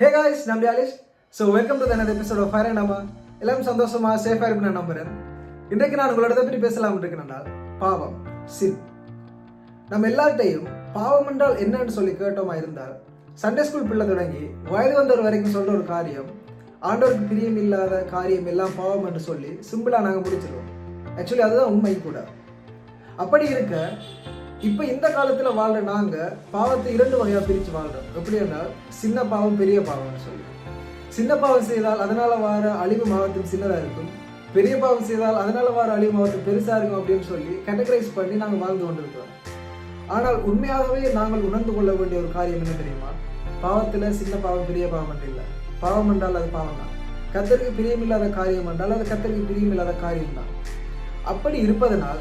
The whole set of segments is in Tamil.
ஹே காய்ஸ் நம்ம யாலிஷ் ஸோ வெல்கம் டு தனது எபிசோட் ஆஃப் ஃபயர் நம்ம எல்லாரும் சந்தோஷமாக சேஃபாக இருப்பேன் நான் நம்புகிறேன் இன்றைக்கு நான் உங்களோட பற்றி பேசலாம் இருக்கேன் பாவம் சின் நம்ம எல்லார்ட்டையும் பாவம் என்றால் என்னன்னு சொல்லி கேட்டோமா இருந்தால் சண்டே ஸ்கூல் பிள்ளை தொடங்கி வயது வந்தவர் வரைக்கும் சொல்கிற ஒரு காரியம் ஆண்டவருக்கு பிரியம் இல்லாத காரியம் எல்லாம் பாவம் என்று சொல்லி சிம்பிளாக நாங்கள் முடிச்சிருவோம். ஆக்சுவலி அதுதான் உண்மை கூட. அப்படி இருக்க இப்போ இந்த காலத்தில் வாழ்ற நாங்கள் பாவத்தை இரண்டு வகையாக பிரித்து வாழ்கிறோம் எப்படின்னா சின்ன பாவம் பெரிய பாவம்னு சொல்லி. சின்ன பாவம் செய்தால் அதனால் வர அழிவு மாவட்டம் சின்னதாக இருக்கும். பெரிய பாவம் செய்தால் அதனால் வர அழிவு மாவட்டம் பெருசாக இருக்கும் அப்படின்னு சொல்லி கேட்டகரைஸ் பண்ணி நாங்கள் வாழ்ந்து கொண்டிருக்கிறோம். ஆனால் உண்மையாகவே நாங்கள் உணர்ந்து கொள்ள வேண்டிய ஒரு காரியம் என்ன தெரியுமா? பாவத்தில் சின்ன பாவம் பெரிய பாவம் என்று இல்லை. பாவம் என்றால் அது பாவம் தான். கத்தருக்கு பிரியமில்லாத காரியம் என்றால் அது கத்தருக்கு பிரியமில்லாத காரியம் தான். அப்படி இருப்பதனால்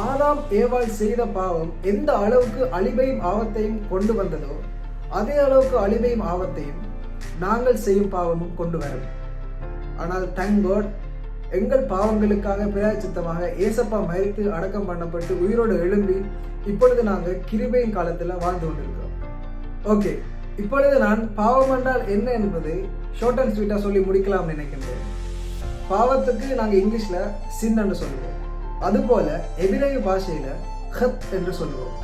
ஆதாம் ஏவாள் செய்த பாவம் எந்த அளவுக்கு அழிவையும் ஆபத்தையும் கொண்டு வந்ததோ அதே அளவுக்கு அழிவையும் ஆபத்தையும் நாங்கள் செய்யும் பாவமும் கொண்டு வரும். ஆனால் தங்கோட் எங்கள் பாவங்களுக்காக பிராயச்சித்தமாக ஏசப்பா மறித்து அடக்கம் பண்ணப்பட்டு உயிரோடு எழும்பி இப்பொழுது நாங்கள் கிருபையின் காலத்தில் வாழ்ந்து கொண்டிருக்கிறோம். ஓகே இப்பொழுது நான் பாவம் என்றால் என்ன என்பதை ஷார்ட் அண்ட் ஸ்வீட்டாக சொல்லி முடிக்கலாம்னு நினைக்கின்றேன். பாவத்துக்கு நாங்கள் இங்கிலீஷில் சின்னன்னு சொல்லுவோம். அதுபோல எபிரேய பாஷையில ஹத் என்று சொல்லுவோம்.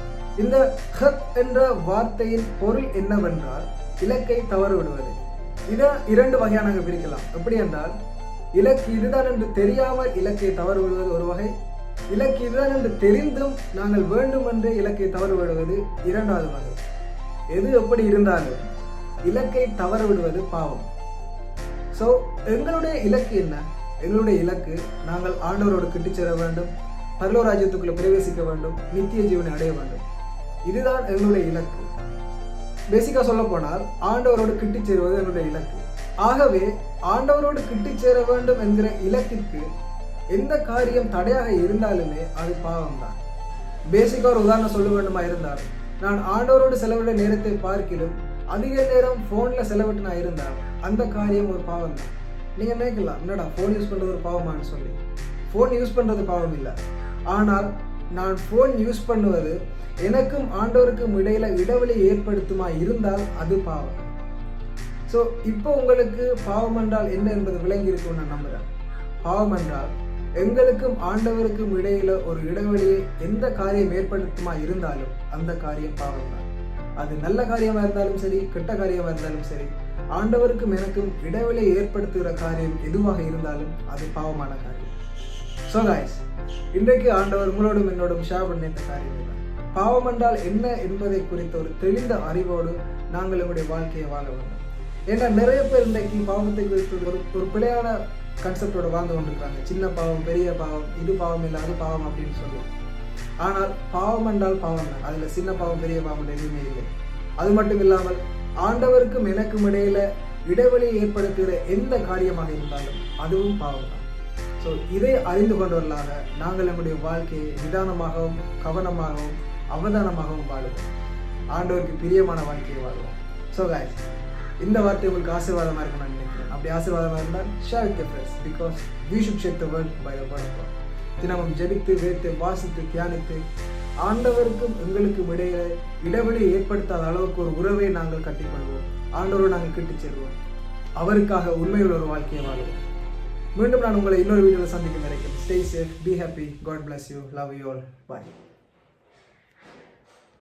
இந்த ஹத் என்ற வார்த்தையின் பொருள் என்னவென்றால் இலக்கை தவறு விடுவது இதை இரண்டு வகையாக பிரிக்கலாம். எப்படி என்றால் இலக்கு இதுதான் என்று தெரியாமல் இலக்கை தவறு விடுவது ஒரு வகை. இலக்கு இதுதான் என்று தெரிந்தும் நாங்கள் வேண்டுமென்று இலக்கை தவறு விடுவது இரண்டாவது வகை. எது எப்படி இருந்தாலும் இலக்கை தவறு விடுவது பாவம். ஸோ எங்களுடைய இலக்கு என்ன? எங்களுடைய இலக்கு நாங்கள் ஆண்டவரோடு கிட்டி சேர வேண்டும். பரலோ ராஜ்யத்துக்குள்ளே பிரவேசிக்க வேண்டும். நித்திய ஜீவனை அடைய வேண்டும். இதுதான் எங்களுடைய இலக்கு. பேசிக்கா சொல்ல போனால் ஆண்டவரோடு கிட்டுச் சேருவது என்னுடைய இலக்கு. ஆகவே ஆண்டவரோடு கிட்டி சேர வேண்டும் என்கிற இலக்கிற்கு எந்த காரியம் தடையாக இருந்தாலுமே அது பாவம் தான் பேசிக்கா ஒரு உதாரணம் சொல்ல வேண்டுமா இருந்தால் நான் ஆண்டவரோடு செலவிட நேரத்தை பார்க்கிலும் அதிக நேரம் ஃபோனில் செலவிட்டு நான் இருந்தால் அந்த காரியம் ஒரு பாவம் தான் நீங்கள் நினைக்கலாம் என்னடா ஃபோன் யூஸ் பண்ணுறது ஒரு பாவமான்னு சொல்லி. ஃபோன் யூஸ் பண்ணுறது பாவம் இல்லை. ஆனால் நான் ஃபோன் யூஸ் பண்ணுவது எனக்கும் ஆண்டவருக்கும் இடையில் இடைவெளி ஏற்படுத்துமா இருந்தால் அது பாவம். ஸோ இப்போ உங்களுக்கு பாவம் என்றால் என்ன என்பது விளங்கி இருக்கும்னு நான் நம்புகிறேன் பாவம் என்றால் எங்களுக்கும் ஆண்டவருக்கும் இடையில ஒரு இடைவெளியை எந்த காரியம் ஏற்படுத்துமா இருந்தாலும் அந்த காரியம் பாவம் தான் அது நல்ல காரியமாக இருந்தாலும் சரி கெட்ட காரியமாக இருந்தாலும் சரி ஆண்டவருக்கும் எனக்கும் இடைவெளியை ஏற்படுத்துகிற காரியம் எதுவாக இருந்தாலும் அது பாவமான காரியம். ஸோ காய்ஸ் இன்றைக்கு ஆண்டவர் உங்களோடும் என்னோடும் ஷேர் பண்ண இந்த காரியம் பாவம் என்றால் என்ன என்பதை குறித்த ஒரு தெளிந்த அறிவோடு நாங்கள் எங்களுடைய வாழ்க்கையை வாழ வேண்டும். ஏன்னா நிறைய பேர் இன்றைக்கு பாவத்தை குறித்து ஒரு ஒரு பிழையான கன்செப்டோட வாழ்ந்து கொண்டிருக்காங்க. சின்ன பாவம் பெரிய பாவம் இது பாவம் இல்லை அது பாவம் அப்படின்னு சொல்லுவோம் ஆனால் பாவம் என்றால் பாவம் தான். அதில் சின்ன பாவம் பெரிய பாவம் எதுவுமே இல்லை. அது மட்டும் இல்லாமல் ஆண்டவருக்கும் எனக்கும் இடையில இடைவெளியை ஏற்படுத்துகிற எந்த காரியமாக இருந்தாலும் அதுவும் பாவம் தான் ஸோ இதை அறிந்து கொண்டவர்களாக நாங்கள் நம்முடைய வாழ்க்கையை நிதானமாகவும் கவனமாகவும் அவதானமாகவும் வாழுவோம். ஆண்டவருக்கு பிரியமான வாழ்க்கையை வாழ்வோம். ஸோ காய்ஸ் இந்த வார்த்தை உங்களுக்கு ஆசீர்வாதமாக இருக்கும் நான் நினைக்கிறேன். அப்படி ஆசீர்வாதமாக இருந்தால் share with friends because we should the world by the தினமும் ஜெபித்து வேத்து வாசித்து தியானித்து ஆண்டவருக்கும் எங்களுக்கும் இடையே இடைவெளி ஏற்படுத்தாத அளவுக்கு ஒரு உறவை நாங்கள் கட்டிக்கொள்வோம். ஆண்டவரை நாங்கள் கிட்டிச் செல்வோம். அவருக்காக உண்மையுள்ள ஒரு வாழ்க்கையை வாழ்வோம். மீண்டும் நான் உங்களை இன்னொரு வீடியோவில் சந்திக்கும் வரைக்கும் stay safe be happy God bless you love you all bye